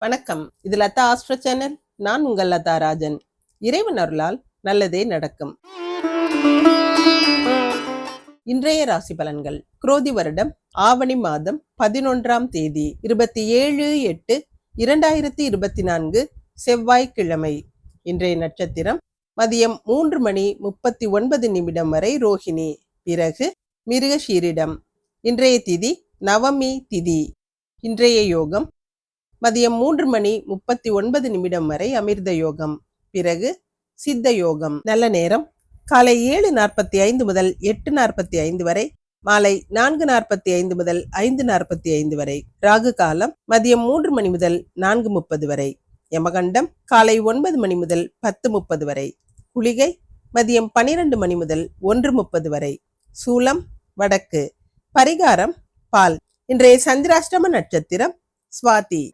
வணக்கம். இது Latha astro channel. நான் உங்கள் லதா ராஜன். இறைவன் அருளால் நல்லதே நடக்கும். இன்றைய ராசி பலன்கள். குரோதி வருடம் ஆவணி மாதம் பதினொன்றாம் தேதி இருபத்தி ஏழு எட்டு இரண்டாயிரத்தி இருபத்தி நான்கு செவ்வாய்க்கிழமை. இன்றைய நட்சத்திரம் மதியம் மூன்று மணி முப்பத்தி ஒன்பது நிமிடம் வரை ரோஹிணி. பிறகு மிருகஷீரிடம் இன்றைய திதி நவமி திதி. இன்றைய யோகம் மதியம் மூன்று மணி முப்பத்தி ஒன்பது நிமிடம் வரை அமிர்த யோகம். பிறகு சித்த யோகம். நல்ல நேரம். காலை ஏழு நாற்பத்தி ஐந்து முதல் எட்டு நாற்பத்தி ஐந்து வரை மாலை நான்கு நாற்பத்தி ஐந்து முதல் ஐந்து நாற்பத்தி ஐந்து வரை. ராகு காலம் மதியம் மூன்று மணி முதல் நான்கு முப்பது வரை. யமகண்டம் காலை ஒன்பது மணி முதல் பத்து முப்பது வரை. குளிகை மதியம் பனிரெண்டு மணி முதல் ஒன்று முப்பது வரை. சூலம் வடக்கு. பரிகாரம் பால். இன்றைய சந்திராஷ்டம நட்சத்திரம் சுவாதி.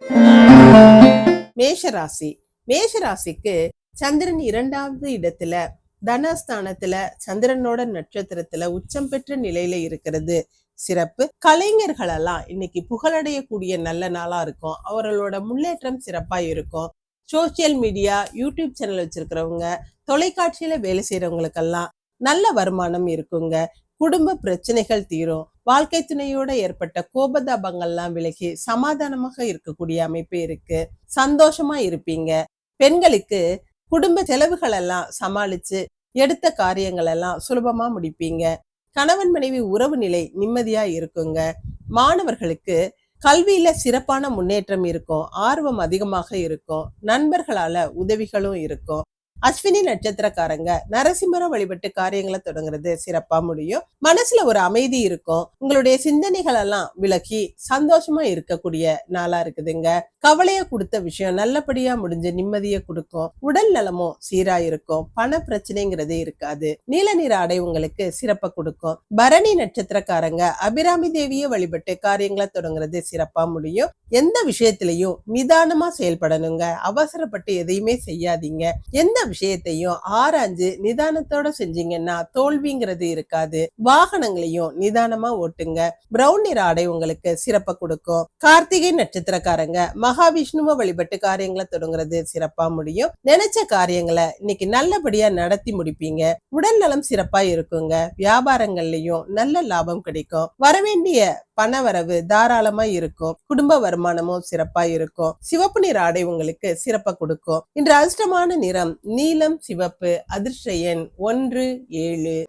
மேஷராசி. மேஷராசிக்கு சந்திரன் இரண்டாவது இடத்துல தனஸ்தானத்துல சந்திரனோட நட்சத்திரத்துல உச்சம் பெற்ற நிலையில இருக்கிறது. சிறப்பு. கலைஞர்களெல்லாம் இன்னைக்கு புகழடையக்கூடிய நல்ல நாளா இருக்கும். அவர்களோட முன்னேற்றம் சிறப்பா இருக்கும். சோசியல் மீடியா யூடியூப் சேனல் வச்சிருக்கிறவங்க தொலைக்காட்சியில வேலை செய்யறவங்களுக்கெல்லாம் நல்ல வருமானம் இருக்குங்க. குடும்ப பிரச்சனைகள் தீரும். வாழ்க்கை துணையோட ஏற்பட்ட கோபதாபங்கள்லாம் விலகி சமாதானமாக இருக்கக்கூடிய அமைப்பு இருக்கு. சந்தோஷமா இருப்பீங்க. பெண்களுக்கு குடும்ப செலவுகள் எல்லாம் சமாளிச்சு எடுத்த காரியங்கள் எல்லாம் சுலபமா முடிப்பீங்க. கணவன் மனைவி உறவு நிலை நிம்மதியா இருக்குங்க. மாணவர்களுக்கு கல்வியில சிறப்பான முன்னேற்றம் இருக்கும். ஆர்வம் அதிகமாக இருக்கும். நண்பர்களால உதவிகளும் இருக்கும். அஸ்வினி நட்சத்திரக்காரங்க நரசிம்மரம் வழிபட்டு காரியங்களை தொடங்குறது சிறப்பா முடியும். மனசுல ஒரு அமைதி இருக்கும். உங்களுடைய சிந்தனைகள் எல்லாம் விலகி சந்தோஷமா இருக்கக்கூடிய நாளா இருக்குதுங்க. கவலைய கொடுத்த விஷயம் நல்லபடியா முடிஞ்சு நிம்மதியை கொடுக்கும். உடல் நலமும் சீரா இருக்கும். பண பிரச்சனைங்கிறதே இருக்காது. நீல நிற ஆடை உங்களுக்கு சிறப்பை கொடுக்கும். பரணி நட்சத்திரக்காரங்க அபிராமி தேவியை வழிபட்டு காரியங்களை தொடங்குறது சிறப்பா முடியும். எந்த விஷயத்திலையும் நிதானமா செயல்படணுங்க. அவசரப்பட்டு எதையுமே செய்யாதீங்க. எந்த விஷயத்தையும் ஆராய்ஞ்சு நிதானத்தோட செஞ்சீங்கன்னா தோல்விங்கிறது இருக்காது. வாகனங்களையும் நிதானமா ஓட்டுங்க. பிரவுன் நிற ஆடை உங்களுக்கு சிறப்பை கொடுக்கும். கார்த்திகை நட்சத்திரக்காரங்க மகாவிஷ்ணுவை வழிபட்டு காரியங்களை தொடங்குறது சிறப்பா முடியும். நினைச்ச காரியங்களை இன்னைக்கு நல்லபடியா நடத்தி முடிப்பீங்க. உடல் நலம் சிறப்பா இருக்குங்க. வியாபாரங்கள்லயும் நல்ல லாபம் கிடைக்கும். வரவேண்டிய பணவரவு தாராளமா இருக்கும். குடும்ப வருமானமும் சிறப்பா இருக்கும். சிவப்பு நிற ஆடை உங்களுக்கு சிறப்பா கொடுக்கும். இன்று அதிர்ஷ்டமான நிறம் நீலம் சிவப்பு அதிர்ஷ்ட எண் ஒன்று ஏழு.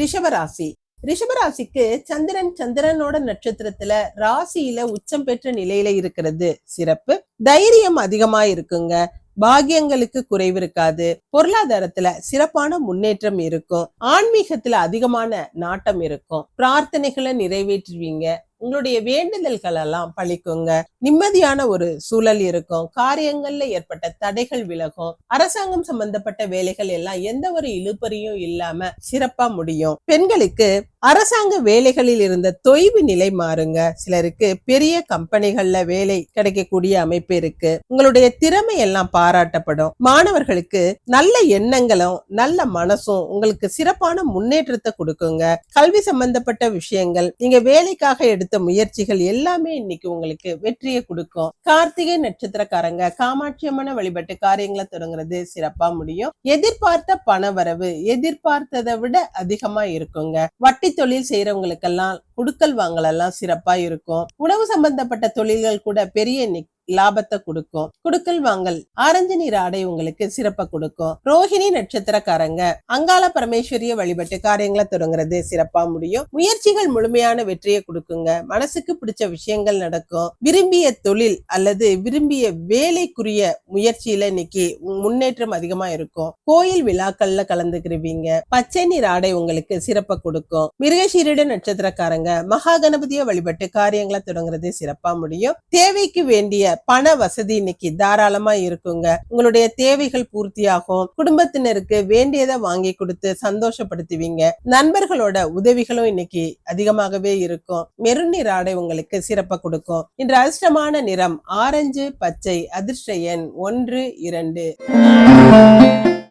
ரிஷபராசி. ரிஷபராசிக்கு சந்திரன் சந்திரனோட நட்சத்திரத்துல ராசியில உச்சம் பெற்ற நிலையில இருக்கிறது. சிறப்பு. தைரியம் அதிகமா இருக்குங்க. பாகியங்களுக்கு குறைவு இருக்காது. பொருளாதாரத்துல சிறப்பான முன்னேற்றம் இருக்கும். ஆன்மீகத்துல அதிகமான நாட்டம் இருக்கும். பிரார்த்தனைகளை நிறைவேற்றுவீங்க. உங்களுடைய வேண்டுதல்கள் எல்லாம் பழிக்குங்க. நிம்மதியான ஒரு சூழல் இருக்கும். காரியங்கள்ல ஏற்பட்ட தடைகள் விலகும். அரசாங்கம் சம்பந்தப்பட்ட வேலைகள் எல்லாம் எந்த ஒரு இழுபறியும் இல்லாம சிறப்பா முடியும். பெண்களுக்கு அரசாங்க வேலைகளில் இருந்த தொய்வு நிலை மாறுங்க. சிலருக்கு பெரிய கம்பெனிகள்ல வேலை கிடைக்கக்கூடிய அமைப்பு இருக்கு. உங்களுடைய திறமை எல்லாம் பாராட்டப்படும். மாணவர்களுக்கு நல்ல எண்ணங்களும் நல்ல மனசும் உங்களுக்கு சிறப்பான முன்னேற்றத்தை கொடுக்குங்க. கல்வி சம்பந்தப்பட்ட விஷயங்கள் நீங்க வேலைக்காக எடுத்து முயற்சிகள் எல்லாமே இன்னைக்கு உங்களுக்கு வெற்றியை கொடுக்கும். கார்த்திகை நட்சத்திரக்காரங்க காமாட்சியமான வழிபட்டு காரியங்களை தொடங்குறது சிறப்பா முடியும். எதிர்பார்த்த பண வரவு எதிர்பார்த்ததை விட அதிகமா இருக்குங்க. வட்டி தொழில் செய்யறவங்களுக்கெல்லாம் குடுக்கல் வாங்கல் எல்லாம் சிறப்பா இருக்கும். உணவு சம்பந்தப்பட்ட தொழில்கள் கூட பெரிய லாபத்தை கொடுக்கும். குடுக்கல் வாங்கல். ஆரஞ்சு நீர் ஆடை உங்களுக்கு சிறப்பை கொடுக்கும். ரோஹிணி நட்சத்திரக்காரங்க. அங்காள பரமேஸ்வரிய வழிபட்டு காரியங்களை தொடங்குறது சிறப்பா முடியும். முயற்சிகள் முழுமையான வெற்றியை கொடுக்குங்க. மனசுக்கு பிடிச்ச விஷயங்கள் நடக்கும். விரும்பிய தொழில் அல்லது விரும்பிய வேலைக்குரிய முயற்சியில இன்னைக்கு முன்னேற்றம் அதிகமா இருக்கும். கோயில் விழாக்கள்ல கலந்துக்கிருவீங்க. பச்சை நீர் ஆடை உங்களுக்கு சிறப்பை கொடுக்கும். மிருகசீரிட நட்சத்திரக்காரங்க. மகா கணபதியை வழிபட்டு காரியங்களை தொடங்குறது சிறப்பா முடியும். தேவைக்கு வேண்டிய பண வசதி இன்னைக்கு தாராளமா இருக்குங்க. உங்களுடைய தேவைகள் பூர்த்தியாகும். குடும்பத்தினருக்கு வேண்டியதை வாங்கி கொடுத்து சந்தோஷப்படுத்துவீங்க. நண்பர்களோட உதவிகளும் இன்னைக்கு அதிகமாகவே இருக்கும். மெருநீர் ஆடை உங்களுக்கு சிறப்பை கொடுக்கும். இன்று அதிர்ஷ்டமான நிறம் ஆரஞ்சு பச்சை அதிர்ஷ்ட எண் ஒன்று இரண்டு.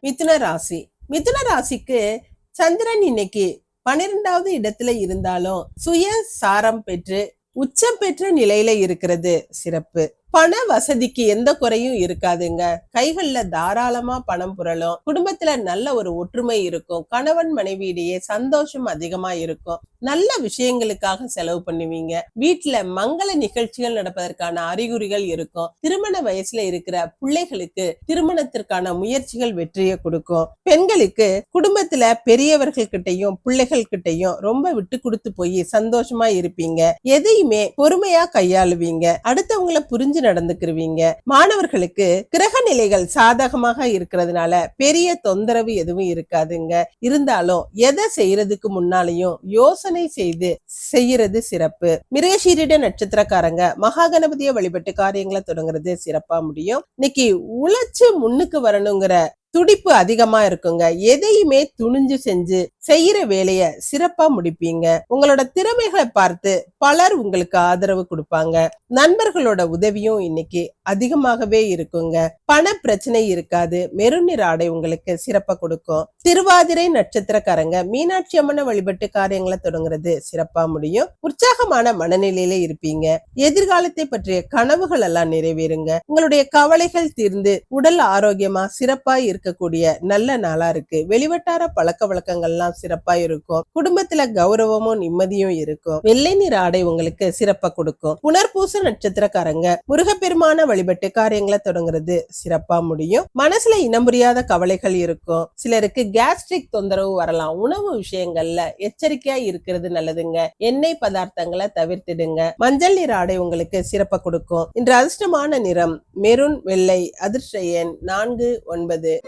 மிதுன ராசி. மிதுன ராசிக்கு சந்திரன் இன்னைக்கு பன்னிரெண்டாவது இடத்துல இருந்தாலும் சுய சாரம் பெற்று உச்சம் பெற்ற நிலையில இருக்கிறது. சிறப்பு. பண வசதிக்கு எந்த குறையும் இருக்காதுங்க. கைகள்ல தாராளமா பணம் புரளும். குடும்பத்துல நல்ல ஒரு ஒற்றுமை இருக்கும். கணவன் மனைவியிடையே சந்தோஷம் அதிகமா இருக்கும். நல்ல விஷயங்களுக்காக செலவு பண்ணுவீங்க. வீட்டுல மங்கள நிகழ்ச்சிகள் நடப்பதற்கான அறிகுறிகள் இருக்கும். திருமண வயசுல இருக்கிற பிள்ளைகளுக்கு திருமணத்திற்கான முயற்சிகள் வெற்றியை கொடுக்கும். பெண்களுக்கு குடும்பத்துல பெரியவர்கள் கிட்டையும் பிள்ளைகள் கிட்டையும் ரொம்ப விட்டு கொடுத்து போய் சந்தோஷமா இருப்பீங்க. எதையுமே பொறுமையா கையாளுவீங்க. அடுத்தவங்கள புரிஞ்சு நடந்துக்கிருவீங்க. மாணவர்களுக்கு கிரக நிலைகள் சாதகமாக இருக்கிறதுனால பெரிய தொந்தரவு எதுவும் இருக்காதுங்க. இருந்தாலும் எதை செய்யறதுக்கு முன்னாலையும் யோசனை செய்து செய்யறது சிறப்பு. மிருகசீரிட நட்சத்திரக்காரங்க மகா கணபதியை வழிபட்டு காரியங்களை தொடங்குறது சிறப்பா முடியும். இன்னைக்கு உழைச்சு முன்னுக்கு வரணுங்கிற துடிப்பு அதிகமா இருக்குங்க. எதையுமே துணிஞ்சு செஞ்சு செய்யற வேலைய சிறப்பா முடிப்பீங்க. உங்களோட திறமைகளை பார்த்து பலர் உங்களுக்கு ஆதரவு கொடுப்பாங்க. நண்பர்களோட உதவியும் இன்னைக்கு அதிகமாகவே இருக்குங்க. பண பிரச்சனை இருக்காது. மெருநிற ஆடை உங்களுக்கு சிறப்பா கொடுக்கும். திருவாதிரை நட்சத்திரக்காரங்க மீனாட்சி அம்மனை வழிபட்டு காரியங்களை தொடங்குறது சிறப்பா முடியும். உற்சாகமான மனநிலையில இருப்பீங்க. எதிர்காலத்தை பற்றிய கனவுகள் எல்லாம் நிறைவேறுங்க. உங்களுடைய கவலைகள் தீர்ந்து உடல் ஆரோக்கியமா சிறப்பா இருக்கக்கூடிய நல்ல நாளா இருக்கு. வெளிவட்டார பழக்க வழக்கங்கள்லாம் சிறப்பா இருக்கும். குடும்பத்துல கௌரவமும் நிம்மதியும் இருக்கும். வெள்ளை நிற ஆடை உங்களுக்கு சிறப்பா கொடுக்கும். புனர்பூச நட்சத்திரக்காரங்க முருகப்பெருமான வழிபட்டு காரியங்களை தொடங்குறது சிறப்பா முடியும். மனசுல இனம் புரியாத கவலைகள் இருக்கும். சிலருக்கு கேஸ்ட்ரிக் தொந்தரவு வரலாம். உணவு விஷயங்கள்ல எச்சரிக்கையா இருக்கிறது நல்லதுங்க. எண்ணெய் பதார்த்தங்களை தவிர்த்திடுங்க. மஞ்சள் நிற ஆடை உங்களுக்கு சிறப்பை கொடுக்கும். இன்று அதிர்ஷ்டமான நிறம் மெருன் வெள்ளை அதிர்ஷ்ட எண் நான்கு ஒன்பது.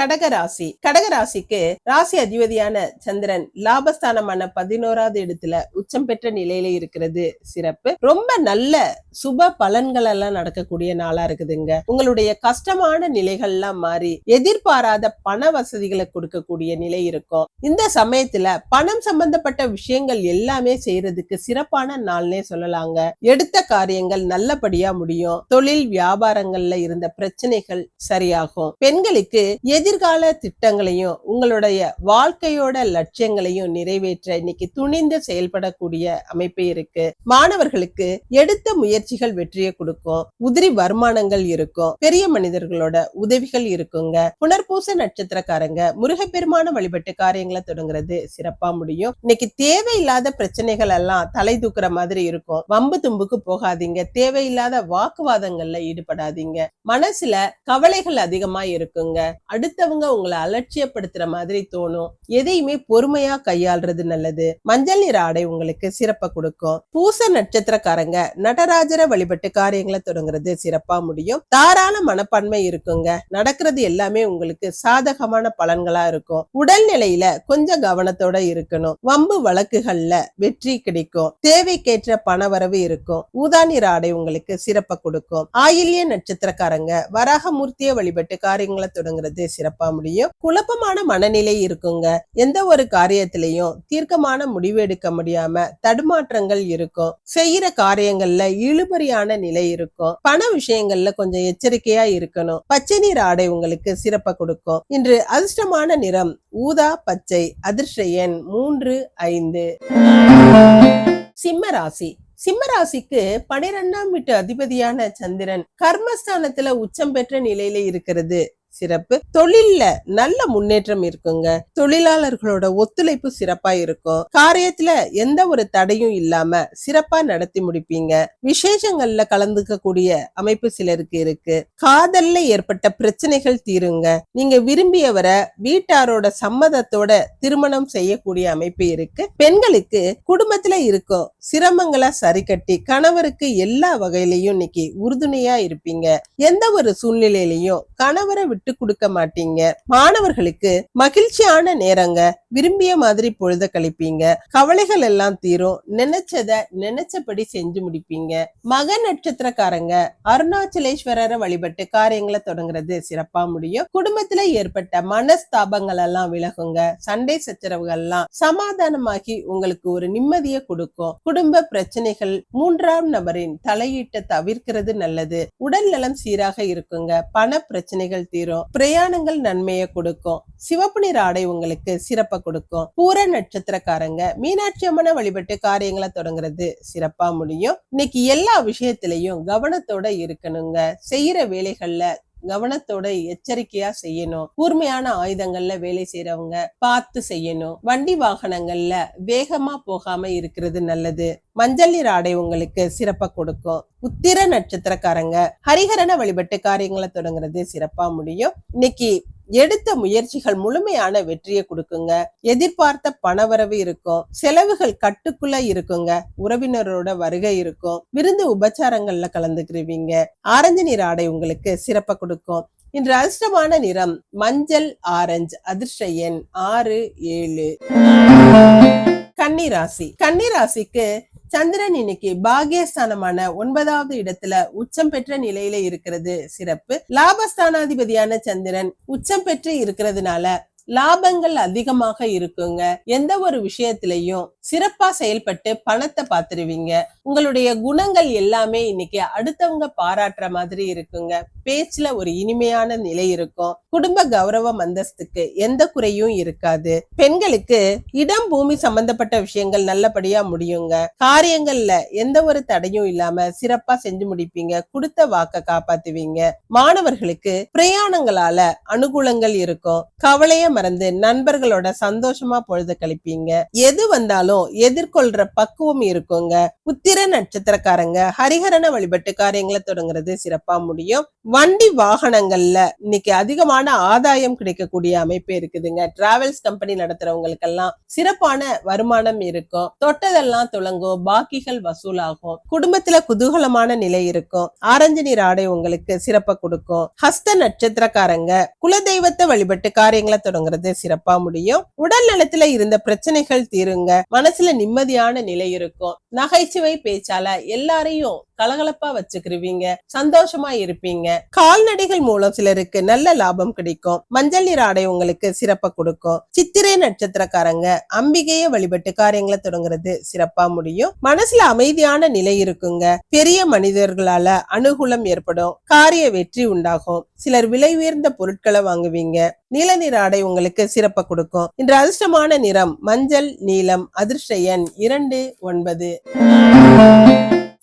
கடகராசி. கடகராசிக்கு ராசி அதிபதியான சந்திரன் லாபஸ்தானமான பதினோராவது இடத்துல உச்சம் பெற்ற நிலையில இருக்கிறது. சிறப்பு. ரொம்ப நல்ல சுப பலன்கள் எல்லாம் நடக்கக்கூடிய நாளா இருக்குதுங்க. உங்களுடைய கஷ்டமான நிலைகள்லாம் மாறி எதிர்பாராத பண வசதிகளை கொடுக்கக்கூடிய நிலை இருக்கும். இந்த சமயத்துல பணம் சம்பந்தப்பட்ட விஷயங்கள் எல்லாமே செய்யறதுக்கு சிறப்பான நாள்னே சொல்லலாங்க. எடுத்த காரியங்கள் நல்லபடியா முடியும். தொழில் வியாபாரங்கள்ல இருந்த பிரச்சனைகள் சரியாகும். பெண்களுக்கு எதிர்கால திட்டங்களையும் உங்களுடைய வாழ்க்கையோட லட்சியங்களையும் நிறைவேற்ற இன்னைக்கு துணிந்து செயல்படக்கூடிய அமைப்பு இருக்கு. மாணவர்களுக்கு எடுத்த முயற்சிகள் வெற்றியை கொடுக்கும். உதிரி வருமானங்கள் இருக்கும். பெரிய மனிதர்களோட உதவிகள் இருக்குங்க. புனர்பூச நட்சத்திரக்காரங்க முருகப்பெருமான வழிபட்டு காரியங்களை தொடங்குறது சிறப்பா முடியும். இன்னைக்கு தேவையில்லாத பிரச்சனைகள் எல்லாம் தலை தூக்குற மாதிரி இருக்கும். வம்பு தும்புக்கு போகாதீங்க. தேவையில்லாத வாக்குவாதங்கள்ல ஈடுபடாதீங்க. மனசுல கவலைகள் அதிகமா இருக்குங்க. அடுத்தவங்க உங்களை அலட்சியப்படுத்துற மாதிரி தோணும். எதையுமே பொறுமையா கையாள்றது நல்லது. மஞ்சள் நிற ஆடை உங்களுக்கு சிறப்பை கொடுக்கும். பூச நட்சத்திரக்காரங்க நடராஜரை வழிபட்டு காரியங்களை தொடங்குறது சிறப்பா முடியும். தாராள மனப்பான்மை இருக்குங்க. நடக்கிறது எல்லாமே உங்களுக்கு சாதகமான பலன்களா இருக்கும். உடல்நிலையில கொஞ்சம் கவனத்தோட இருக்கணும். வம்பு வழக்குகள்ல வெற்றி கிடைக்கும். தேவைக்கேற்ற பணவரவு இருக்கும். ஊதா நிற ஆடை உங்களுக்கு சிறப்பை கொடுக்கும். ஆயில்ய நட்சத்திரக்காரங்க வராகமூர்த்தியை வழிபட்டு காரியங்களை தொடங்குறது சிறப்பு முடியும். குழப்பமான மனநிலை இருக்குங்க. எந்த ஒரு காரியத்திலையும் தீர்க்கமான முடிவு எடுக்க முடியாம தடுமாற்றங்கள் இருக்கும். செய்யற காரியங்கள்ல இழுபறியான நிலை இருக்கும். பண விஷயங்கள்ல கொஞ்சம் எச்சரிக்கையா இருக்கணும். பச்சை நீர் ஆடை உங்களுக்கு சிறப்பை கொடுக்கும். இன்று அதிர்ஷ்டமான நிறம் ஊதா பச்சை அதிர்ஷ்ட எண் மூன்று ஐந்து. சிம்ம ராசி. சிம்ம ராசிக்கு பனிரெண்டாம் வீட்டு அதிபதியான சந்திரன் கர்மஸ்தானத்துல உச்சம் பெற்ற நிலையில இருக்கிறது. சிறப்பு. தொழில்ல நல்ல முன்னேற்றம் இருக்குங்க. தொழிலாளர்களோட ஒத்துழைப்பு சிறப்பா இருக்கும். காரியத்துல எந்த ஒரு தடையும் இல்லாம சிறப்பா நடத்தி முடிப்பீங்க. விசேஷங்கள்ல கலந்துக்க கூடிய அமைப்பு சிலருக்கு இருக்கு. காதல்ல ஏற்பட்ட பிரச்சனைகள் தீருங்க. நீங்க விரும்பியவரை வீட்டாரோட சம்மதத்தோட திருமணம் செய்யக்கூடிய அமைப்பு இருக்கு. பெண்களுக்கு குடும்பத்துல இருக்கும் சிரமங்களை சரி கட்டி கணவருக்கு எல்லா வகையிலையும் இன்னைக்கு உறுதுணையா இருப்பீங்க. எந்த ஒரு சூழ்நிலையிலையும் கணவரை விட்டு கொடுக்க மாட்டீங்க. மாணவர்களுக்கு மகிழ்ச்சியான நேரங்க. விரும்பிய மாதிரி பொழுத கழிப்பீங்க. கவலைகள் எல்லாம் தீரும். நினைச்சத நினைச்சபடி செஞ்சு முடிப்பீங்க. மக நட்சத்திரக்காரங்க அருணாச்சலேஸ்வரரை வழிபட்டு காரியங்களை தொடங்குறது சிறப்பா முடியும். குடும்பத்துல ஏற்பட்ட மனஸ்தாபங்கள் எல்லாம் விலகுங்க. சண்டை சச்சரவுகள் எல்லாம் சமாதானமாகி உங்களுக்கு ஒரு நிம்மதியை கொடுக்கும். குடும்ப பிரச்சனைகள் மூன்றாம் நபரின் தலையீட்டை தவிர்க்கிறது நல்லது. உடல் நலம் சீராக இருக்குங்க. பண பிரச்சனைகள் தீரும். பிரயாணங்கள் நன்மையை கொடுக்கும். சிவப்பு நிற ஆடை உங்களுக்கு சிறப்பை கொடுக்கும். பூர நட்சத்திரக்காரங்க மீனாட்சி அம்மனை வழிபட்டு காரியங்களை தொடங்குறது சிறப்பா முடியும். இன்னைக்கு எல்லா விஷயத்திலையும் கவனத்தோட இருக்கணுங்க. செய்யற வேலைகள்ல கவனத்தோட எச்சரிக்கையா செய்யணும். கூர்மையான ஆயுதங்கள்ல வேலை செய்யறவங்க பார்த்து செய்யணும். வண்டி வாகனங்கள்ல வேகமா போகாம இருக்கிறது நல்லது. மஞ்சள் நீர் ஆடை உங்களுக்கு சிறப்பா கொடுக்கும். உத்திர நட்சத்திரக்காரங்க ஹரிஹரனை வழிபட்டு காரியங்களை தொடங்குறது சிறப்பா முடியும். இன்னைக்கு எடுத்த முயற்சிகள் முழுமையான வெற்றியை கொடுக்குங்க. எதிர்பார்த்த பணவரவு இருக்கும். செலவுகள் கட்டுக்குள்ள இருக்குங்க. உறவினரோட வருகை இருக்கும். விருந்து உபச்சாரங்கள்ல கலந்துக்கிருவீங்க. ஆரஞ்சு நிற ஆடை உங்களுக்கு சிறப்ப கொடுக்கும். இன்று அதிர்ஷ்டமான நிறம் மஞ்சள் ஆரஞ்சு அதிர்ஷ்ட எண் ஆறு ஏழு. கன்னிராசி. கன்னிராசிக்கு சந்திரன் இன்னைக்கு பாகியஸ்தானமான ஒன்பதாவது இடத்துல உச்சம் பெற்ற நிலையில இருக்கிறது. சிறப்பு. லாபஸ்தானாதிபதியான சந்திரன் உச்சம் பெற்று இருக்கிறதுனால லாபங்கள் அதிகமாக இருக்குங்க. எந்த ஒரு விஷயத்திலையும் சிறப்பா செயல்பட்டு பணத்தை பாத்துருவீங்க உங்களுடைய குணங்கள் எல்லாமே இன்னைக்கு அடுத்தவங்க பாராட்டுற மாதிரி இருக்குங்க. பேச்சுல ஒரு இனிமையான நிலை இருக்கும். குடும்ப கௌரவம் அந்தஸ்துக்கு எந்த குறையும் இருக்காது. பெண்களுக்கு இடம் பூமி சம்பந்தப்பட்ட விஷயங்கள் நல்லபடியா முடியுங்க. காரியங்கள்ல எந்த ஒரு தடையும் இல்லாம சிறப்பா செஞ்சு முடிப்பீங்க. கொடுத்த வாக்க காப்பாத்துவீங்க. மாணவர்களுக்கு பிரயாணங்களால அனுகூலங்கள் இருக்கும். கவலைய மறந்து நண்பர்களோட சந்தோஷமா பொழுது கழிப்பீங்க. எது வந்தாலும் எதிர்கொள்ற பக்குவம் இருக்குங்க. உத்திர நட்சத்திரக்காரங்க ஹரிஹரன வழிபட்டு காரியங்களை தொடங்குறது சிறப்பா முடியும். வண்டி வாகனங்கள்ல இன்னைக்கு அதிகமான ஆதாயம் கிடைக்கக்கூடிய அமைப்பு இருக்குதுங்க. டிராவல்ஸ் கம்பெனி நடத்துறவங்களுக்கெல்லாம் சிறப்பான வருமானம் இருக்கும். தொட்டதெல்லாம் துளங்கும் பாக்கிகள் வசூலாகும். குடும்பத்துல குதூகலமான நிலை இருக்கும். ஆரஞ்சு நீர் ஆடை உங்களுக்கு சிறப்ப கொடுக்கும். ஹஸ்த நட்சத்திரக்காரங்க குலதெய்வத்தை வழிபட்டு காரியங்களை தொடங்குறது சிறப்பா முடியும். உடல் நலத்துல இருந்த பிரச்சனைகள் தீருங்க. மனசுல நிம்மதியான நிலை இருக்கும். நகைச்சுவை பேச்சால எல்லாரையும் கலகலப்பா வச்சுக்கிருவீங்க சந்தோஷமா இருப்பீங்க. கால்நடைகள் மூலம் சிலருக்கு நல்ல லாபம் கிடைக்கும். மஞ்சள் நீர் ஆடை உங்களுக்கு சிறப்பை கொடுக்கும். சித்திரை நட்சத்திரக்காரங்க அம்பிகையை வழிபட்டு காரியங்களை தொடங்குறது சிறப்பா முடியும். மனசுல அமைதியான நிலை இருக்குங்க. பெரிய மனிதர்களால அனுகூலம் ஏற்படும். காரிய வெற்றி உண்டாகும். சிலர் விலை உயர்ந்த பொருட்களை வாங்குவீங்க. நீல நிற ஆடை உங்களுக்கு சிறப்பை கொடுக்கும். இன்று அதிர்ஷ்டமான நிறம் மஞ்சள் நீலம் அதிர்ஷ்ட எண் இரண்டு ஒன்பது.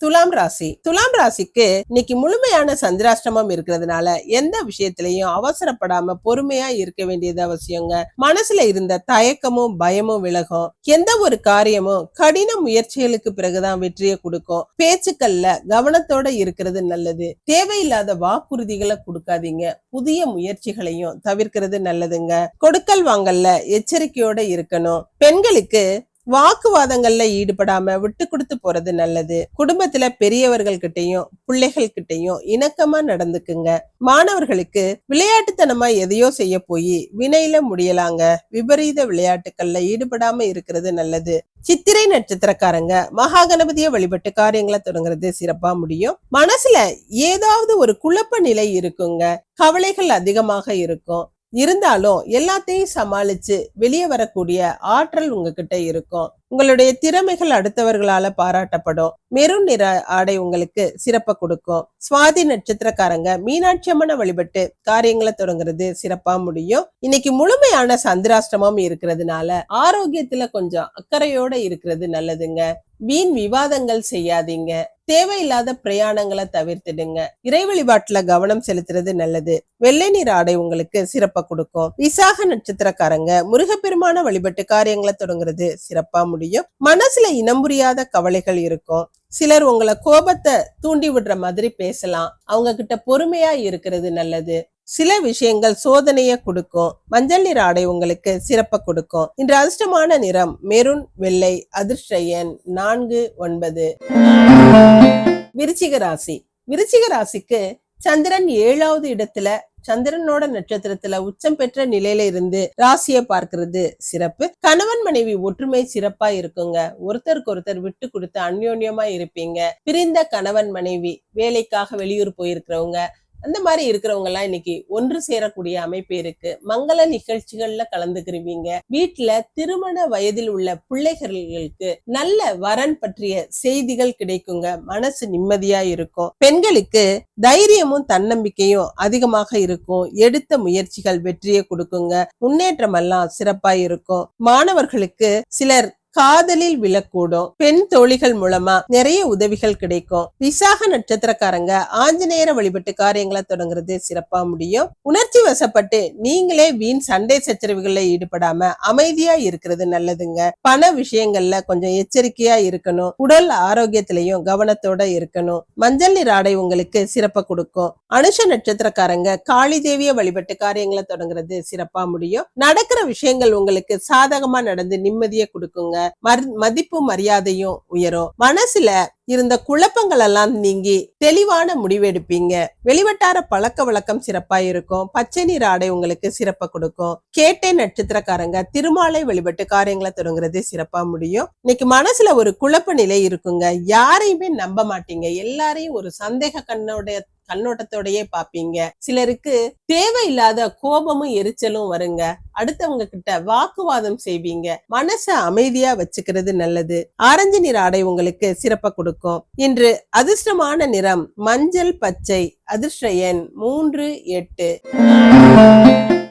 துலாம் ராசி. துலாம் ராசிக்கு இன்னைக்கு முழுமையான சந்திராஷ்டமம் இருக்கிறதுனால எந்த விஷயத்திலையும் அவசரப்படாம பொறுமையா இருக்க வேண்டியது அவசியங்க. மனசுல இருந்த தயக்கமும் பயமும் விலகும். எந்த ஒரு காரியமும் கடின முயற்சிகளுக்கு பிறகுதான் வெற்றியை கொடுக்கும். பேச்சுக்கள்ல கவனத்தோட இருக்கிறது நல்லது. தேவையில்லாத வாக்குறுதிகளை கொடுக்காதீங்க. புதிய முயற்சிகளையும் தவிர்க்கிறது நல்லதுங்க. கொடுக்கல் வாங்கல்ல எச்சரிக்கையோட இருக்கணும். பெண்களுக்கு வாக்குவாதங்கள்ல ஈடுபடாம விட்டு கொடுத்து போறது நல்லது. குடும்பத்துல பெரியவர்கள் கிட்டையும் பிள்ளைகள் கிட்டையும் இணக்கமா நடந்துக்குங்க. மாணவர்களுக்கு விளையாட்டுத்தனமா எதையோ செய்ய போய் வினையில முடியலாங்க. விபரீத விளையாட்டுக்கள்ல ஈடுபடாம இருக்கிறது நல்லது. சித்திரை நட்சத்திரக்காரங்க மகா கணபதியை வழிபட்டு காரியங்களை தொடங்குறது சிறப்பா முடியும். மனசுல ஏதாவது ஒரு குழப்ப நிலை இருக்குங்க. கவலைகள் அதிகமாக இருக்கும். இருந்தாலும் எல்லாத்தையும் சமாளிச்சு வெளியே வரக்கூடிய ஆற்றல் உங்ககிட்ட இருக்கும். உங்களுடைய திறமைகள் அடுத்தவர்களால பாராட்டப்படும். மெரூன் நிற ஆடை உங்களுக்கு சிறப்பை கொடுக்கும். சுவாதி நட்சத்திரக்காரங்க மீனாட்சி அம்மனை வழிபட்டு காரியங்களை தொடங்குறது சிறப்பா முடியும். இன்னைக்கு முழுமையான சந்திராஷ்டமம் இருக்கிறதுனால ஆரோக்கியத்துல கொஞ்சம் அக்கறையோட இருக்கிறது நல்லதுங்க. வீண் விவாதங்கள் செய்யாதீங்க. தேவையில்லாத பிரயாணங்களை தவிர்த்துடுங்க. இறை வழிபாட்டுல கவனம் செலுத்துறது நல்லது. வெள்ளை நீர் ஆடை உங்களுக்கு சிறப்பை கொடுக்கும். விசாக நட்சத்திரக்காரங்க முருகப்பெருமான வழிபட்டு காரியங்களை தொடங்குறது சிறப்பா முடியும். மனசுல இனம் புரியாத கவலைகள் இருக்கும். சிலர் உங்களை கோபத்தை தூண்டி விடுற மாதிரி பேசலாம். அவங்க கிட்ட பொறுமையா இருக்கிறது நல்லது. சில விஷயங்கள் சோதனையை கொடுக்கும். மஞ்சள் நிற ஆடை உங்களுக்கு சிறப்ப கொடுக்கும். இன்று அதிர்ஷ்டமான நிறம் மெருன் வெள்ளை அதிர்ஷ்ட எண் நான்கு ஒன்பது. விருச்சிக ராசி. விருச்சிக ராசிக்கு சந்திரன் ஏழாவது இடத்துல சந்திரனோட நட்சத்திரத்துல உச்சம் பெற்ற நிலையில இருந்து ராசியை பார்க்கிறது சிறப்பு. கணவன் மனைவி ஒற்றுமை சிறப்பா இருக்குங்க. ஒருத்தருக்கு ஒருத்தர் விட்டு கொடுத்து அந்யோன்யமா இருப்பீங்க. பிரிந்த கணவன் மனைவி வேலைக்காக வெளியூர் போயிருக்கிறவங்க அந்த மாதிரி இருக்கிறவங்க எல்லாம் இன்னைக்கு ஒன்று சேரக்கூடிய அமைப்பு இருக்கு. மங்கள நிகழ்ச்சிகள்ல கலந்துக்கிருவீங்க. வீட்டுல திருமண வயதில் உள்ள பிள்ளைகளுக்கு நல்ல வரன் பற்றிய செய்திகள் கிடைக்குங்க. மனசு நிம்மதியா இருக்கும். பெண்களுக்கு தைரியமும் தன்னம்பிக்கையும் அதிகமாக இருக்கும். எடுத்த முயற்சிகள் வெற்றியை கொடுக்குங்க. முன்னேற்றம் எல்லாம் சிறப்பா இருக்கும். மாணவர்களுக்கு சிலர் காதலில் விழக்கூடும். பெண் தோழிகள் மூலமா நிறைய உதவிகள் கிடைக்கும். விசாக நட்சத்திரக்காரங்க ஆஞ்சநேயர வழிபட்டு காரியங்களை தொடங்குறது சிறப்பா முடியும். உணர்ச்சி வசப்பட்டு நீங்களே வீண் சண்டை சச்சரவுகள்ல ஈடுபடாம அமைதியா இருக்கிறது நல்லதுங்க. பண விஷயங்கள்ல கொஞ்சம் எச்சரிக்கையா இருக்கணும். உடல் ஆரோக்கியத்திலையும் கவனத்தோட இருக்கணும். மஞ்சள் நீர் ஆடை உங்களுக்கு சிறப்பை கொடுக்கும். அனுஷ நட்சத்திரக்காரங்க காளி தேவிய வழிபட்டு காரியங்களை தொடங்குறது சிறப்பா முடியும். நடக்கிற விஷயங்கள் உங்களுக்கு சாதகமா நடந்து நிம்மதியை கொடுக்குங்க. மதிப்பு மரியாதையும் உயரும். மனசுல இருந்த குழப்பங்கள் எல்லாம் நீங்கி தெளிவான முடிவெடுப்பீங்க. வெளிவட்டார பழக்க வழக்கம் சிறப்பா இருக்கும். பச்சை நீர் ஆடை உங்களுக்கு சிறப்பை கொடுக்கும். கேட்டை நட்சத்திரக்காரங்க திருமாலை வழிபட்டு காரியங்களை தொடங்குறது சிறப்பா முடியும். இன்னைக்கு மனசுல ஒரு குழப்ப நிலை இருக்குங்க. யாரையுமே நம்ப மாட்டீங்க. எல்லாரையும் ஒரு சந்தேக கண்ணோட கண்ணோட்டத்தோடயே பாப்பீங்க. சிலருக்கு தேவையில்லாத கோபமும் எரிச்சலும் வருங்க. அடுத்தவங்க கிட்ட வாக்குவாதம் செய்வீங்க. மனச அமைதியா வச்சுக்கிறது நல்லது. ஆரஞ்சு நிற ஆடை உங்களுக்கு சிறப்ப கொடுக்கும். இன்று அதிர்ஷ்டமான நிறம் மஞ்சள் பச்சை. அதிர்ஷ்ட எண் மூன்று எட்டு.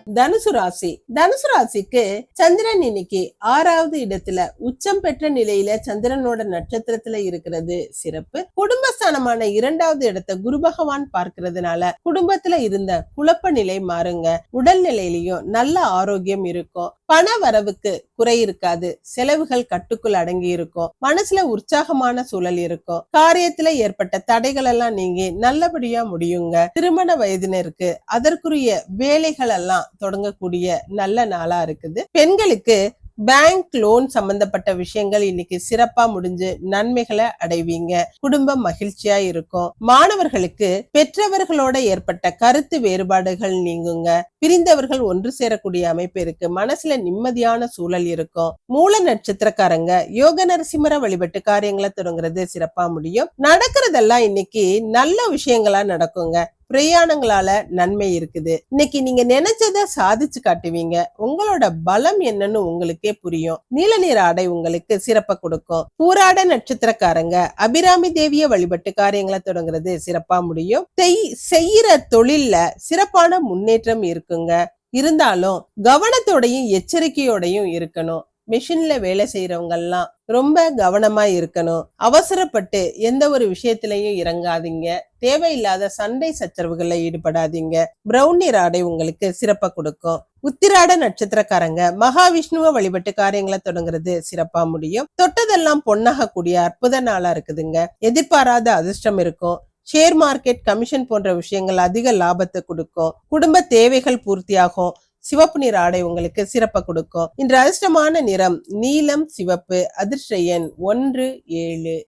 தனுசு ராசி. தனுசு ராசிக்கு சந்திரன் இன்னைக்கு ஆறாவது இடத்துல உச்சம் பெற்ற நிலையில சந்திரனோட நட்சத்திரத்துல இருக்கிறது சிறப்பு. குடும்பஸ்தானமான இரண்டாவது இடத்தை குரு பகவான் பார்க்கறதுனால குடும்பத்துல இருந்த குழப்ப நிலை மாறுங்க. உடல் நிலையிலயும் நல்ல ஆரோக்கியம் இருக்கும். பண வரவுக்கு குறை இருக்காது. செலவுகள் கட்டுக்குள் அடங்கி இருக்கும். மனசுல உற்சாகமான சூழல் இருக்கும். காரியத்துல ஏற்பட்ட தடைகள் எல்லாம் நீங்கி நல்லபடியா முடியுங்க. திருமண வயதினருக்கு அதற்குரிய வேலைகள் எல்லாம் தொடங்கக்கூடிய நல்ல நாளா இருக்குது. பெண்களுக்கு பேங்க் லோன் சம்பந்தப்பட்ட விஷயங்கள் இன்னைக்கு சிறப்பா முடிஞ்சு நன்மைகளை அடைவீங்க. குடும்பம் மகிழ்ச்சியா இருக்கும். மாணவர்களுக்கு பெற்றவர்களோட ஏற்பட்ட கருத்து வேறுபாடுகள் நீங்குங்க. பிரிந்தவர்கள் ஒன்று சேரக்கூடிய அமைப்பு இருக்கு. மனசுல நிம்மதியான சூழல் இருக்கும். மூல நட்சத்திரக்காரங்க யோக நரசிம்மர வழிபட்டு காரியங்களை தொடங்குறது சிறப்பா முடியும். நடக்கிறதெல்லாம் இன்னைக்கு நல்ல விஷயங்களா நடக்குங்க. பிரயாணங்களால நன்மை இருக்குது. இன்னைக்கு நீங்க நினைச்சதை சாதிச்சு காட்டுவீங்க. உங்களோட பலம் என்னன்னு உங்களுக்கே புரியும். நீல நிற ஆடை உங்களுக்கு சிறப்பை கொடுக்கும். பூராட நட்சத்திரக்காரங்க அபிராமி தேவிய வழிபட்டு காரியங்களை தொடங்குறது சிறப்பா முடியும். செய்- செய்யற தொழில்ல சிறப்பான முன்னேற்றம் இருக்குங்க. இருந்தாலும் கவனத்தோடையும் எச்சரிக்கையோடையும் இருக்கணும். மிஷின்ல வேலை செய்யறவங்க எல்லாம் ரொம்ப கவனமா இருக்கணும். அவசரப்பட்டு எந்த ஒரு விஷயத்திலையும் இறங்காதீங்க. தேவையில்லாத சண்டை சச்சரவுகளில் ஈடுபடாதீங்க. பிரவுன் ஆடை உங்களுக்கு சிறப்பா கொடுக்கும். உத்திராட நட்சத்திரக்காரங்க மகாவிஷ்ணுவை வழிபட்டு காரியங்களை தொடங்குறது சிறப்பா முடியும். தொட்டதெல்லாம் பொன்னாக கூடிய அற்புத நாளா இருக்குதுங்க. எதிர்பாராத அதிர்ஷ்டம் இருக்கும். ஷேர் மார்க்கெட் கமிஷன் போன்ற விஷயங்கள் அதிக லாபத்தை கொடுக்கும். குடும்ப தேவைகள் பூர்த்தியாகும். சிவப்பு நிற ஆடை உங்களுக்கு சிறப்பை கொடுக்கும். இன்று அதிர்ஷ்டமான நிறம் நீலம் சிவப்பு அதிர்ஷ்ட எண் ஒன்று ஏழு.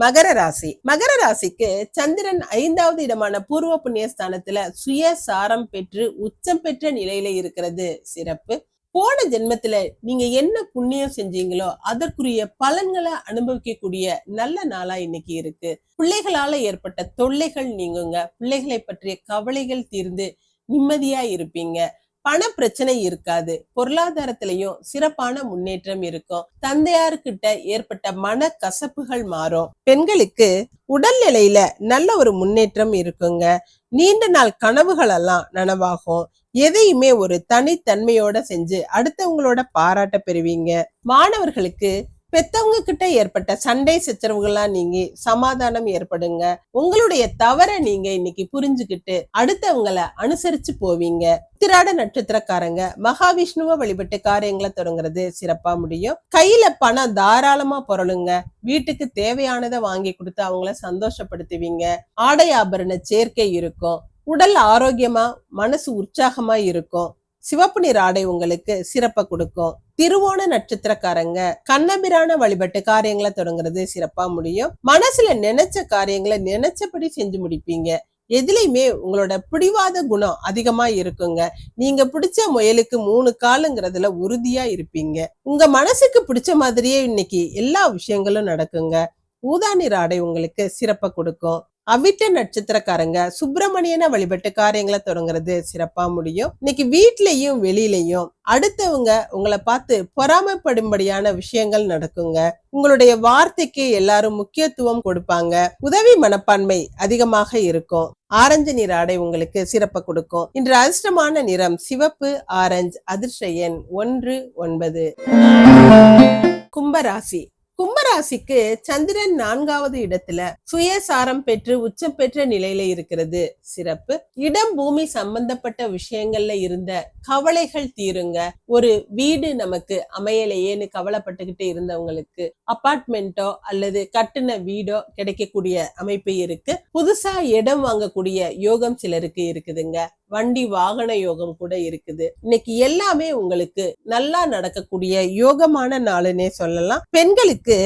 மகர ராசி. மகர ராசிக்கு சந்திரன் ஐந்தாவது இடமான பூர்வ புண்ணிய ஸ்தானத்துல சுய சாரம் பெற்று உச்சம் பெற்ற நிலையில இருக்கிறது. சிறப்பு. போன ஜென்மத்துல நீங்க என்ன புண்ணியம் செஞ்சீங்களோ அதற்குரிய பலன்களை அனுபவிக்கக்கூடிய நல்ல நாளா இன்னைக்கு இருக்கு. பிள்ளைகளால ஏற்பட்ட தொல்லைகள் நீங்குங்க. பிள்ளைகளை பற்றிய கவலைகள் தீர்ந்து நிம்மதியா இருப்பீங்க. பண பிரச்சனை இருக்காது. பொருளாதாரத்திலையும் சிறப்பான முன்னேற்றம் இருக்கும். தந்தையார்கிட்ட ஏற்பட்ட மன கசப்புகள் மாறும். பெண்களுக்கு உடல் நிலையில நல்ல ஒரு முன்னேற்றம் இருக்குங்க. நீண்ட நாள் கனவுகள் எல்லாம் நனவாகும். எதையுமே ஒரு தனித்தன்மையோட செஞ்சு அடுத்தவங்களோட பாராட்ட பெறுவீங்க. மாணவர்களுக்கு பெத்தவங்க கிட்ட ஏற்பட்ட சண்டை சச்சரவுகள்லாம் நீங்கி சமாதானம் ஏற்படுங்க. உங்களுடைய தவறை நீங்க இன்னைக்கு புரிஞ்சுக்கிட்டு அடுத்தவங்களை அனுசரிச்சு போவீங்க. உத்திராட நட்சத்திரக்காரங்க மகாவிஷ்ணுவை வழிபட்டு காரியங்களை தொடங்குறது சிறப்பா முடியும். கையில பணம் தாராளமா புரளுங்க. வீட்டுக்கு தேவையானதை வாங்கி கொடுத்து அவங்கள சந்தோஷப்படுத்துவீங்க. ஆடை ஆபரண சேர்க்கை இருக்கும். உடல் ஆரோக்கியமா மனசு உற்சாகமா இருக்கும். சிவப்பு நிற ஆடை உங்களுக்கு சிறப்பை கொடுக்கும். திருவோண நட்சத்திரக்காரங்க கண்ணபிரான வழிபட்டு காரியங்களை தொடங்குறது சிறப்பா முடியும். மனசுல நினைச்ச காரியங்களை நினைச்சபடி செஞ்சு முடிப்பீங்க. எதுலையுமே உங்களோட பிடிவாத குணம் அதிகமா இருக்குங்க. நீங்க பிடிச்ச முயலுக்கு மூணு காலுங்கிறதுல உறுதியா இருப்பீங்க. உங்க மனசுக்கு பிடிச்ச மாதிரியே இன்னைக்கு எல்லா விஷயங்களும் நடக்குங்க. ஊதா நிற ஆடை உங்களுக்கு சிறப்பை கொடுக்கும். அவிட்ட நட்சத்திரக்காரங்க சுப்பிரமணியனை வழிபட்டு காரியங்களை தொடங்குறது சிறப்பா முடியும். இன்னைக்கு வீட்லயும் வெளியிலயும் அடுத்தவங்க உங்களை பார்த்து பொறாமைப்படும்படியான விஷயங்கள் நடக்குங்க. உங்களுடைய வார்த்தைக்கு எல்லாரும் முக்கியத்துவம் கொடுப்பாங்க. உதவி மனப்பான்மை அதிகமாக இருக்கும். ஆரஞ்சு நிற ஆடை உங்களுக்கு சிறப்பை கொடுக்கும். இன்று அதிர்ஷ்டமான நிறம் சிவப்பு ஆரஞ்சு அதிர்ஷ்ட எண் ஒன்று ஒன்பது. கும்பராசி. கும்பராசிக்கு சந்திரன் நான்காவது இடத்துல சுயசாரம் பெற்று உச்சம் பெற்ற நிலையில இருக்கிறது. சிறப்பு. இடம் பூமி சம்பந்தப்பட்ட விஷயங்கள்ல இருந்த கவலைகள் தீருங்க. ஒரு வீடு நமக்கு அமையலையேன்னு கவலைப்பட்டுக்கிட்டு இருந்தவங்களுக்கு அபார்ட்மெண்ட்டோ அல்லது கட்டுன வீடோ கிடைக்கக்கூடிய அமைப்பு இருக்கு. புதுசா இடம் வாங்கக்கூடிய யோகம் சிலருக்கு இருக்குதுங்க. வண்டி வாகன யோகம் கூட இருக்குது. இன்னைக்கு எல்லாமே உங்களுக்கு நல்லா நடக்கக்கூடிய யோகமான நாளுன்னே சொல்லலாம். பெண்களுக்கு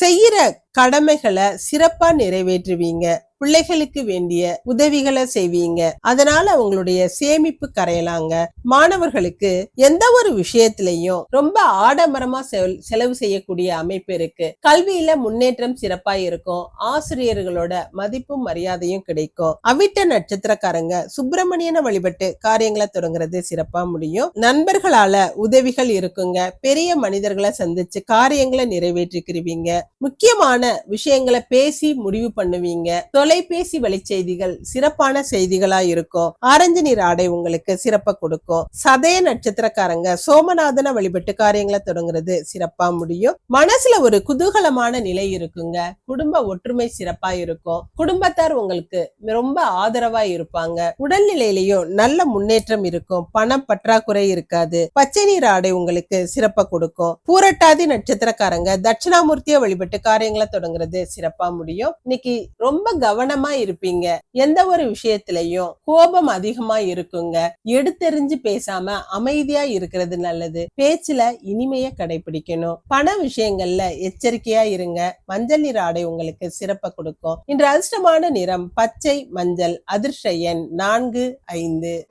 செய்யற கடமைகளை சிறப்பா நிறைவேற்றுவீங்க. பிள்ளைகளுக்கு வேண்டிய உதவிகளை செய்வீங்க. அதனால அவங்களுடைய சேமிப்பு கரையலாங்க. மாணவர்களுக்கு எந்த ஒரு விஷயத்திலையும் ரொம்ப ஆடம்பரமா செல்- செலவு செய்யக்கூடிய அமைப்பு இருக்கு. கல்வியில முன்னேற்றம் சிறப்பா இருக்கும். ஆசிரியர்களோட மதிப்பும் மரியாதையும் கிடைக்கும். அவிட்ட நட்சத்திரக்காரங்க சுப்பிரமணியனை வழிபட்டு காரியங்களை தொடங்குறது சிறப்பா முடியும். நண்பர்களால உதவிகள் இருக்குங்க. பெரிய மனிதர்களை சந்திச்சு காரியங்களை நிறைவேற்றிக்கிறீங்க முக்கியமான விஷயங்களை பேசி முடிவு பண்ணுவீங்க. தொலைபேசி வழி செய்திகள் சிறப்பான செய்திகளா இருக்கும். ஆரஞ்சு நீர் ஆடை உங்களுக்கு சிறப்பை கொடுக்கும். சதய நட்சத்திரக்காரங்க சோமநாதனை வழிபட்டு காரியங்களை தொடங்குறது சிறப்பா முடியும். மனசுல ஒரு குதூகலமான நிலை இருக்குங்க. குடும்ப ஒற்றுமை சிறப்பா இருக்கும். குடும்பத்தார் உங்களுக்கு ரொம்ப ஆதரவா இருப்பாங்க. உடல்நிலையிலையும் நல்ல முன்னேற்றம் இருக்கும். பணம் பற்றாக்குறை இருக்காது. பச்சை நீர் ஆடை உங்களுக்கு சிறப்பை கொடுக்கும். பூரட்டாதி நட்சத்திரக்காரங்க தட்சிணாமூர்த்தியை வழிபட்டு காரியங்களை தொடங்குறது சிறப்பா முடியும். இன்னைக்கு ரொம்ப கவனமா இருப்பீங்க. எந்த ஒரு விஷயத்திலையும் கோபம் அதிகமா இருக்குங்க. எடுத்தெறிஞ்சு பேசாம அமைதியா இருக்கிறது நல்லது. பேச்சுல இனிமைய கடைபிடிக்கணும். பண விஷயங்கள்ல எச்சரிக்கையா இருங்க. மஞ்சள் நிற ஆடை உங்களுக்கு சிறப்ப கொடுக்கும். இன்று அதிர்ஷ்டமான நிறம் பச்சை மஞ்சள் அதிர்ஷ்ட எண் நான்கு ஐந்து.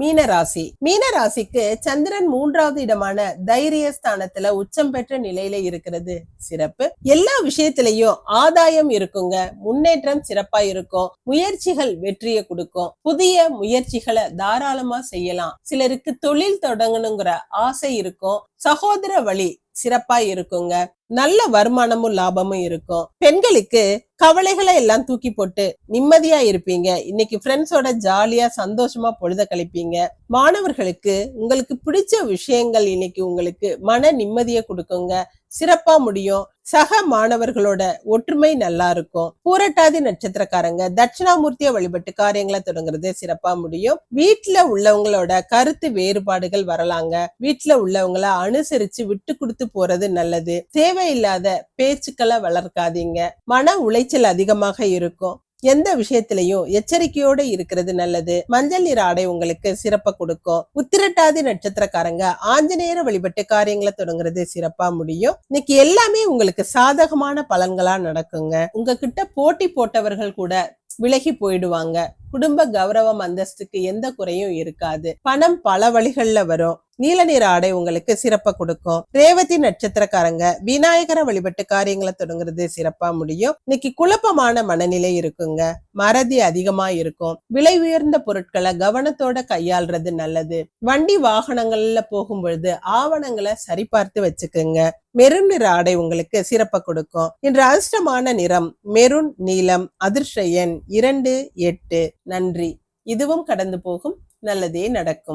மீனராசி. மீனராசிக்கு சந்திரன் மூன்றாவது இடமான தைரிய ஸ்தானத்துல உச்சம் பெற்ற நிலையில இருக்கிறது. சிறப்பு. எல்லா விஷயத்திலையும் ஆதாயம் இருக்குங்க. முன்னேற்றம் சிறப்பா இருக்கும். முயற்சிகள் வெற்றியை கொடுக்கும். புதிய முயற்சிகளை தாராளமா செய்யலாம். சிலருக்கு தொழில் தொடங்கணுங்கிற ஆசை இருக்கும். சகோதர வழி சிறப்பா இருக்குங்க. நல்ல வருமானமும் லாபமும் இருக்கும். பெண்களுக்கு கவலைகளை எல்லாம் தூக்கி போட்டு நிம்மதியா இருப்பீங்க. இன்னைக்கு ஃப்ரெண்ட்ஸோட ஜாலியா சந்தோஷமா பொழுத கழிப்பீங்க. மாணவர்களுக்கு உங்களுக்கு பிடிச்ச விஷயங்கள் இன்னைக்கு உங்களுக்கு மன நிம்மதியை கொடுக்குங்க. சிறப்பா முடியும். சக மாணவர்களோட ஒற்றுமை நல்லா இருக்கும். பூரட்டாதி நட்சத்திரக்காரங்க தட்சிணாமூர்த்திய வழிபட்டு காரியங்களை தொடங்குறது சிறப்பா முடியும். வீட்டுல உள்ளவங்களோட கருத்து வேறுபாடுகள் வரலாங்க. வீட்டுல உள்ளவங்கள அனுசரிச்சு விட்டு கொடுத்து போறது நல்லது. தேவையில்லாத பேச்சுக்களை வளர்க்காதீங்க. மன உளைச்சல் அதிகமாக இருக்கும். எந்த விஷயத்திலையும் எச்சரிக்கையோடு இருக்கிறது நல்லது. மஞ்சள் நிற ஆடை உங்களுக்கு சிறப்பை கொடுக்கும். உத்திரட்டாதி நட்சத்திரக்காரங்க ஆஞ்சநேயர வழிபட்டு காரியங்களை தொடங்குறது சிறப்பா முடியும். இன்னைக்கு எல்லாமே உங்களுக்கு சாதகமான பலன்களா நடக்குங்க. உங்ககிட்ட போட்டி போட்டவர்கள் கூட விலகி போயிடுவாங்க. குடும்ப கௌரவம் அந்தஸ்துக்கு எந்த குறையும் இருக்காது. பணம் பல வழிகள்ல வரும். நீல நிற ஆடை உங்களுக்கு சிறப்பை கொடுக்கும். ரேவதி நட்சத்திரக்காரங்க விநாயகரை வழிபட்டு காரியங்களை தொடங்குறது சிறப்பா முடியும். இன்னைக்கு குழப்பமான மனநிலை இருக்குங்க. மறதி அதிகமா இருக்கும். விலை உயர்ந்த பொருட்களை கவனத்தோட கையாள்றது நல்லது. வண்டி வாகனங்கள்ல போகும் பொழுது ஆவணங்களை சரிபார்த்து வச்சுக்குங்க. மெருன் நிற ஆடை உங்களுக்கு சிறப்பை கொடுக்கும். இன்று அதிர்ஷ்டமான நிறம் மெரூன் நீலம் அதிர்ஷ்ட எண் இரண்டு எட்டு. நன்றி. இதுவும் கடந்து போகும். நல்லதே நடக்கும்.